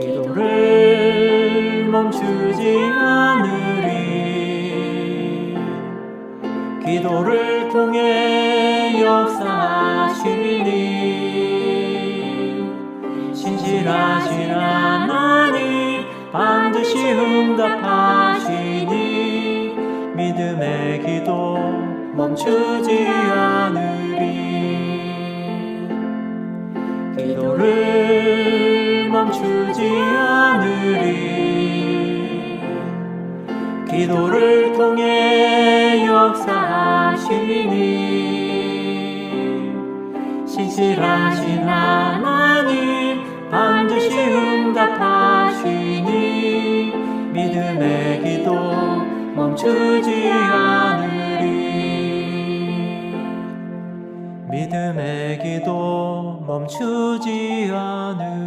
기도를 멈추지 않으리. 기도를 통해 역사하시니 신실하신 하나님 반드시 응답하시니 믿음의 기도 멈추지 않으리. 기도를 멈추지 않으리. 기도를 통해 역사하시니 신실하신 하나님 반드시 응답하시니 믿음의 기도 멈추지 않으리. 믿음의 기도 멈추지 않으리.